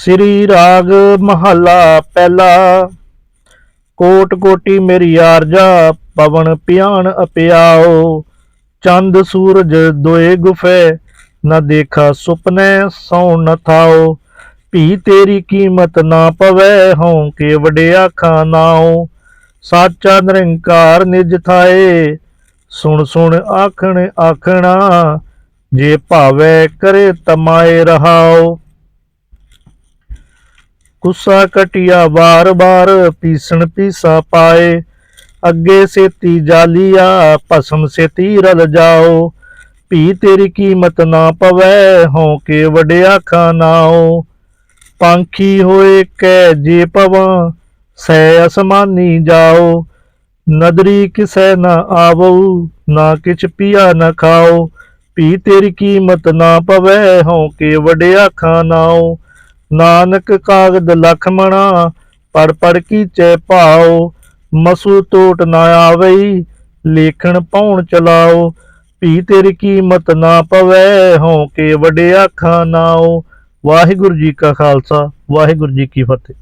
ਸ੍ਰੀ ਰਾਗ ਮਹੱਲਾ ਪਹਿਲਾ। ਕੋਟ ਕੋਟੀ ਮੇਰੀ ਆਰਜਾ, ਪਵਨ ਪਿਆਨ ਅਪਿਆਓ। ਚੰਦ ਸੂਰਜ ਦੋਏ ਗੁਫੇ, ਨਾ ਦੇਖਾ ਸੁਪਨੇ ਸੌ ਨ ਥਾਓ। ਭੀ ਤੇਰੀ ਕੀਮਤ ਨਾ ਪਵੈ, ਹਉ ਕੇ ਵਡਿਆ ਖਾਨਾਓ ਸਾਚਾ ਨਿਰੰਕਾਰ ਨਿਜ ਥਾਏ ਸੁਣ ਸੁਣ ਆਖਣ ਆਖਣਾ ਜੇ ਭਾਵੇ ਕਰੇ ਤਮਾਏ ਰਹਾਓ ਗੁੱਸਾ ਕਟਿਆ ਬਾਰ ਬਾਰ ਪੀਸਣ ਪੀਸਾ ਪਾਏ। ਅੱਗੇ ਸੇਤੀ ਜਾਲੀਆ, ਭਸਮ ਸੇਤੀ ਰਲ ਜਾਓ। ਭੀ ਤੇਰੀ ਕੀਮਤ ਨਾ ਪਵੈ, ਹਉ ਕੇ ਵਡਿਆ ਖਾਨਾਓ ਪੰਖੀ ਹੋਏ ਕੈ ਜੇ ਪਵਾਂ, ਸੈ ਅਸਮਾਨੀ ਜਾਓ ਨਦਰੀ ਕਿਸੈ ਨਾ ਆਵੋ, ਨਾ ਕਿਛ ਪੀਆ ਨਾ ਖਾਓ। ਭੀ ਤੇਰੀ ਕੀਮਤ ਨਾ ਪਵੈ, ਹਉ ਕੇ ਵਡਿਆ ਖਾਨਾਓ ਨਾਨਕ ਕਾਗਦ ਲਖਮਣਾ, ਪੜ ਪੜ ਕੀਚੈ ਭਾਓ ਮਸੂ ਟੋਟ ਨਾ ਆਵਈ, ਲੇਖਣ ਪਾਉਣ ਚਲਾਓ ਭੀ ਤੇਰੀ ਕੀਮਤ ਨਾ ਪਵੈ, ਹਉ ਕੇ ਵਡਿਆ ਖਾਨਾਓ ਵਾਹਿਗੁਰੂ ਜੀ ਕਾ ਖਾਲਸਾ, ਵਾਹਿਗੁਰੂ ਜੀ ਕੀ ਫਤਿਹ।